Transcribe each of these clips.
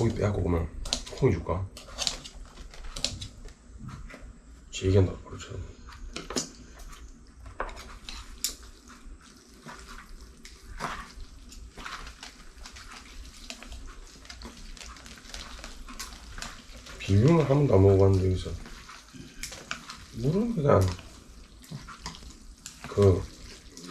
고기 빼갖고 그러면 콩이 줄까? 지 얘기한다 그렇죠 비빔을 한 번도 안 먹어봤는데 여기서 물은 그냥 그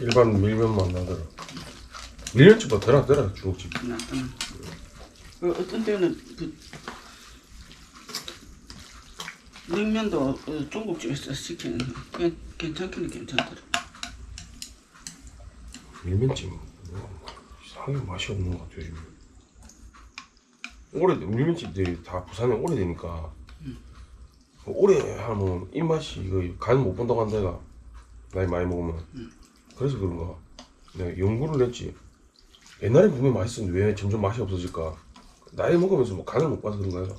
일반 밀면만 나더라 밀면집보다 덜 하더라 중국집. 어, 어떤 때는 그 냉면도 어, 중국집에서 시키는 괜- 괜찮기는 괜찮더라. 밀면집 뭐 이상하게 맛이 없는 것 같아요 요즘 오래 밀면집들이 다 부산에 오래되니까. 오래 하면 입맛이 이거 간 못 본다고 한다 가 나이 많이 먹으면. 그래서 그런가? 내가 연구를 했지. 옛날에 분명 맛있었는데 왜 점점 맛이 없어질까 나이 먹으면서 뭐 간을 못 봐서 그런가 해서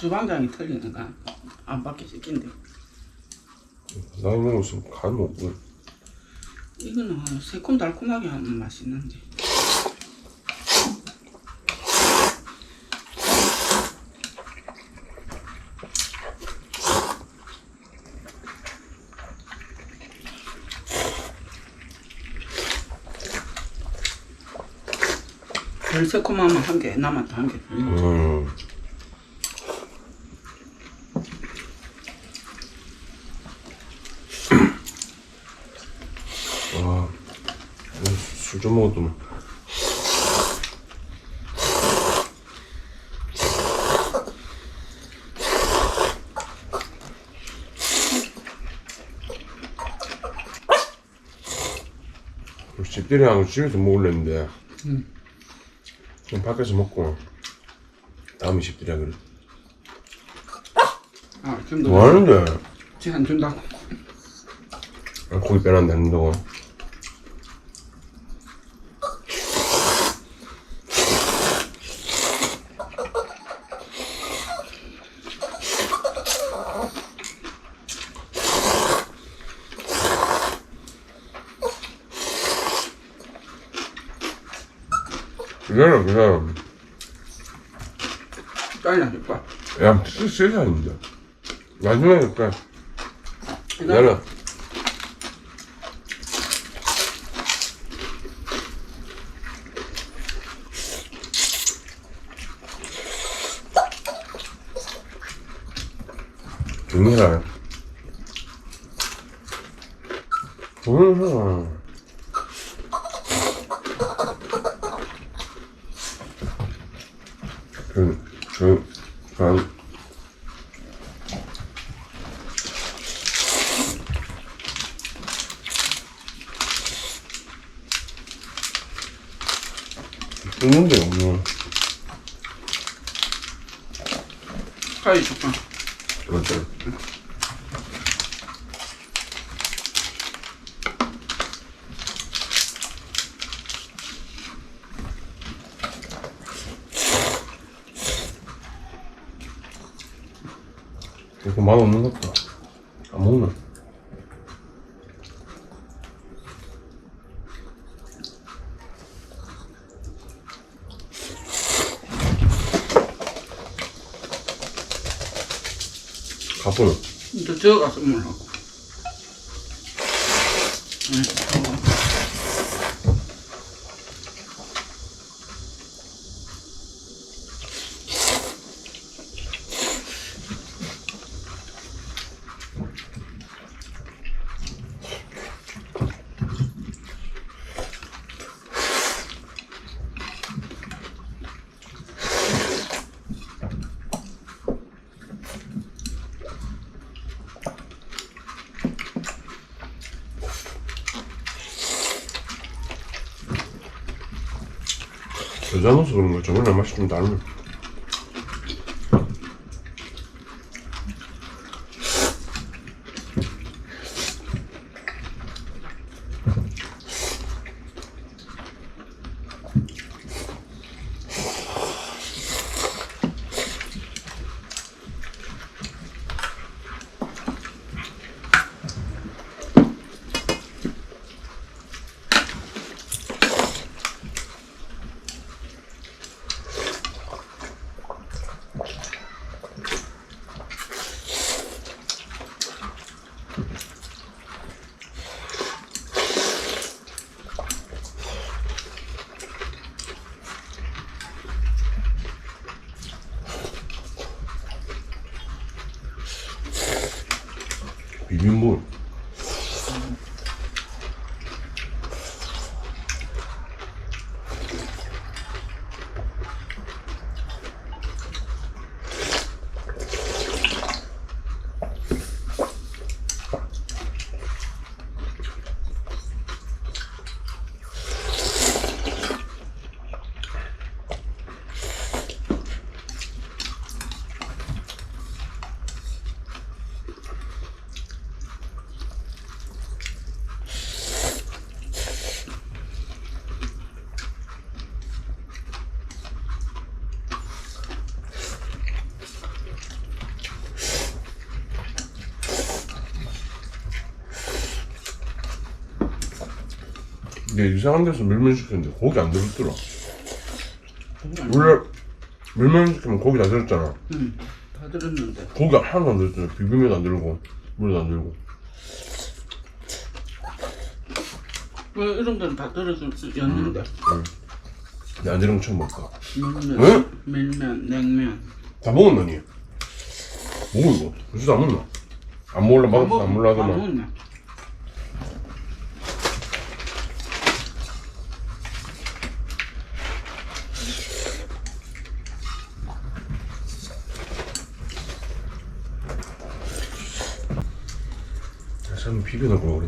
주방장이 틀리는가 안 받게 시킨대. 나이 먹으면서 간을 못 보고 이거는 한 새콤달콤하게 하면 맛있는데. 덜 새콤하면 한 개, 남았다 한 개. 음. 와, 술좀 먹었더만. 집들이랑 집에서 먹으려 했는데, 그냥 밖에서 먹고, 다음에 집들이야 그래. 아, 그럼 너뭐 하는데? 쟤안 준다고. 아, 고기 빼놨는데 안 된다 고. 기다려, 기다려. 짜리나 줄까? 야, 세, 세 살인데. 나중에 그래. 기다려. 정리해. 정리해. 그, 그, 그, 있는데, 뭐. 가위 줄까? 그렇죠. 이거 맛 없는 것 같다. 안 먹나? 가보는. 저 저어가서 먹으 여자 넣어서 그런 거 저번에 맛이 좀 다르네. 근데 이상한 데서 밀면 시켰는데 고기 안 들었더라. 원래 밀면 시키면 고기 다 들었잖아. 응. 다 들었는데. 고기 하나도 안 들었잖아. 비빔면도 안 들고 물도 안 들고. 왜 이런 데는 다 들었었는데. 근데 안거 처음 먹다. 밀면, 응? 밀면, 냉면. 다 먹었나니? 뭐 이거? 벌써 다 먹나? 안 먹을래 맛없어 안다 하더만. 먹었네. 참 비벼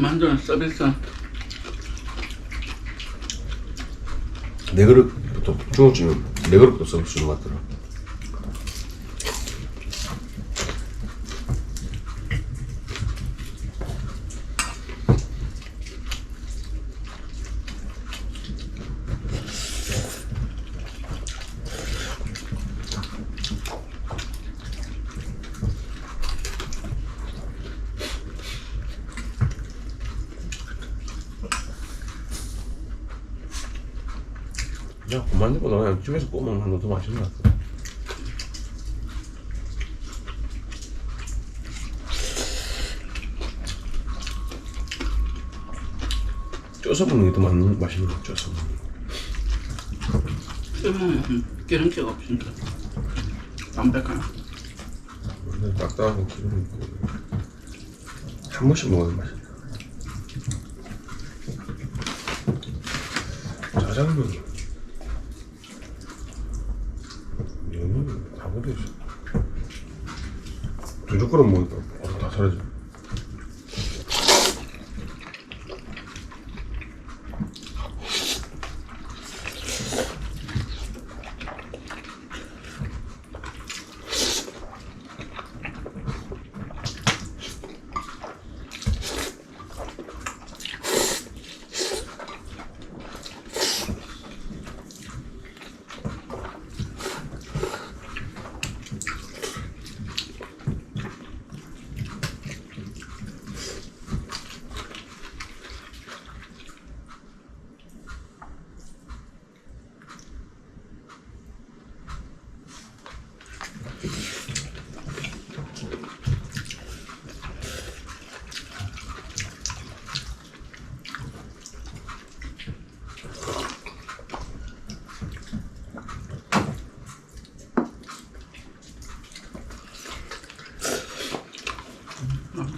만두는 서비스. 네 그릇부터 중국집은 네 그릇부터 서비스 주는 것 같더라. 야, 그만두보다 그냥 집에서 구워 먹는 한도 더 맛있는 것 같아. 쪄서 먹는 게 더 맛있는, 것 같아, 쪄서 먹는 게. 음, 기름기가 없으니까. 담백하나. 원래 딱딱하고 기름 있고. 한 번씩 먹으면 맛있다. 짜장면이. 면이 다 버려져. 두 젓가락 먹으니까 다 사라져.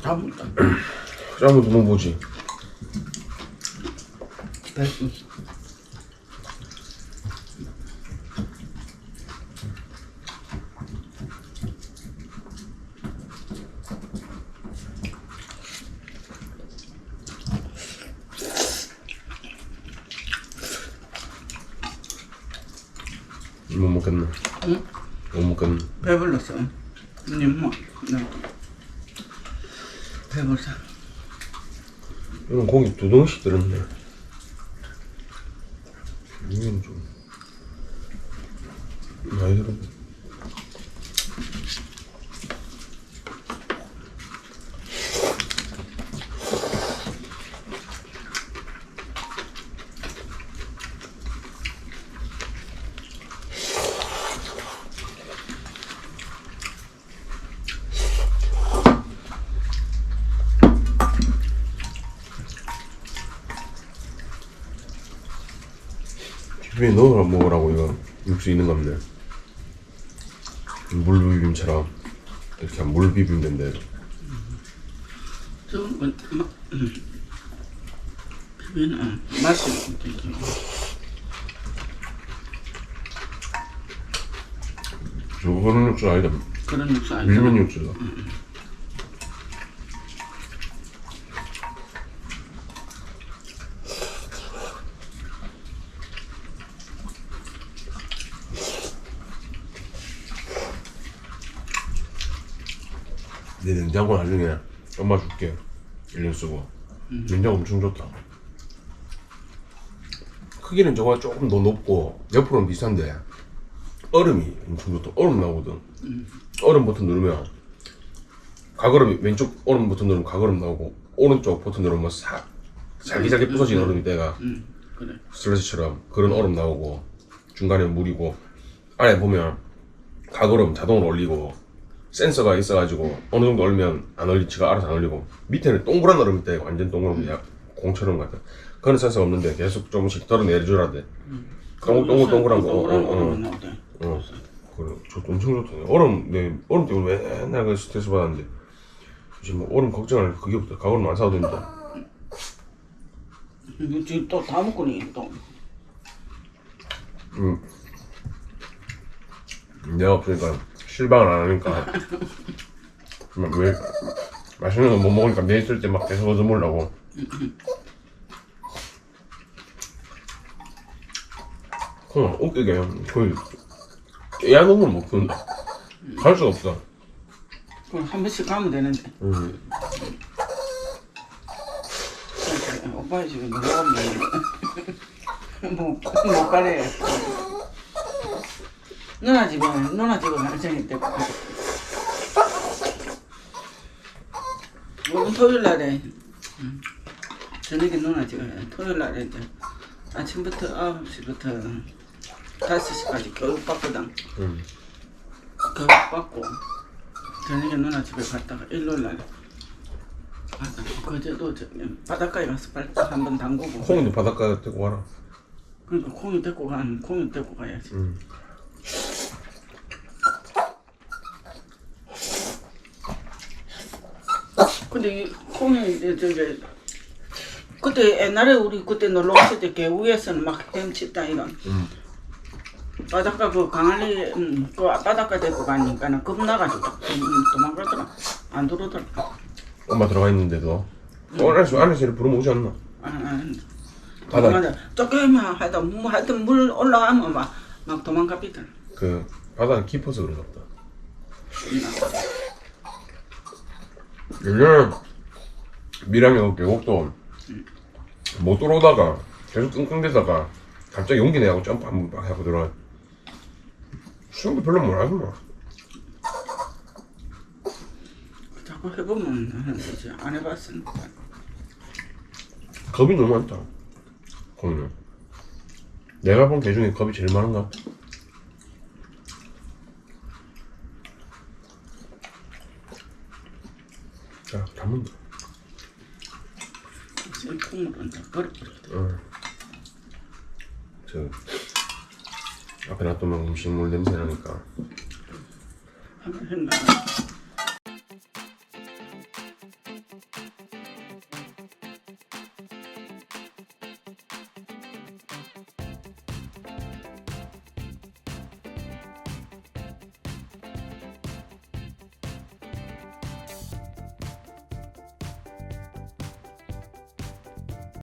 한번 더 먹어보지. 됐어. 못 먹겠네. 응? 못 먹겠네. 배불렀어. 니 뭐? 네. 배불러. 이건 고기 두 덩씩 들었네. 이건 좀 많이 들었네. 비빔에 넣어 먹으라고 이거 육수 있는 겁네. 물 비빔처럼 이렇게 물 비빔된대. 좀, 뭐, 막, 음. 비비는 맛이 되게. 저거는 육수 아니다. 그런 육수 아니야. 비빔면 육수다. 내 냉장고 나중에 엄마 줄게. 1년 쓰고. 냉장고 엄청 좋다. 크기는 저거 조금 더 높고 옆으로는 비싼데 얼음이 엄청 좋다. 얼음 나오거든. 얼음 버튼 누르면 가거름이 왼쪽 얼음 버튼 누르면 가거름 나오고 오른쪽 버튼 누르면 사 잘기잘기 부서진 얼음이 때가 응, 그래. 슬러시처럼 그런 얼음 나오고 중간에 물이고 안에 보면 가거름 자동으로 올리고 센서가 있어가지고 어느 정도 얼면 안 올리 지가 알아서 안 올리고 밑에는 동그란 얼음이 있다 완전 동그란 약 공처럼 같은 그런 센서가 없는데 계속 조금씩 덜어내줘야 돼 동글 동글 동글한 거 어, 동그란 어, 거만 어. 나오대. 어. 그래, 저 엄청 좋다. 얼음, 네, 얼음 때문에 맨날 그 스트레스 받았는데, 지금 뭐 얼음 걱정할 그게 없다. 가을은 안 사도 된다. 이거 지금 또 다 먹고니 또. 음. 내가 없으니까 실망을 안 하니까. 막 왜, 맛있는 거 못 먹으니까 내 있을 때 막 계속 얻어 먹으려고. 콩, 웃기게, 거의, 애완동물 못 키운다. 갈 수가 없어. 그럼 한 번씩 가면 되는데. 음. 오빠 집에 누가 오면 뭐, 못 가래. 누나 집에, 누나 집에 생일 때. 오늘 토요일 날에, 음, 저녁에 누나 집에, 토요일 날에 이제 아침부터 9시부터 5시까지 교육받거든. 음. 교육받고, 저녁에 누나 집에 갔다가 일요일 날에, 아, 그제도 저 바닷가에 가서 발딱 한번 담그고 콩도 바닷가 데리고 와라. 그러니까 콩이 데리고 가는 콩이 데리고 가야지 음. 근데 이 콩이 이제 저기 그때 옛날에 우리 그때 놀러 갔을 때 개우에서는 막 햄치다 이런. 음. 바닷가 그 강아리 음, 그 바닷가 데리고 가니까는 겁나가지고 음, 도망가더라. 안 들어오더라. 엄마 들어가 있는데도. 어, 안에서 안에서 부르면 오지 않나? 아, 아, 바다- 도망가다 조금만 하다 뭐 하여튼 물 올라가면 막, 막 도망가 비더라. 그 바다가 깊어서 그런가 보다. 예전에 밀양에 계곡도 못 들어오다가 계속 끙끙대다가 갑자기 용기 내고 점프 한번 막 하고 들어가. 수영도 별로 못하지 뭐. 자꾸 해보면 하는 거지 안 해봤으니까 겁이 너무 많다. 거기는. 내가 본 개 중에 겁이 제일 많은 것 같아. 자, 담은다. 콩으로 이제 버려버려 응. 저 앞에 놔두면 음식물 냄새 나니까 한번 생각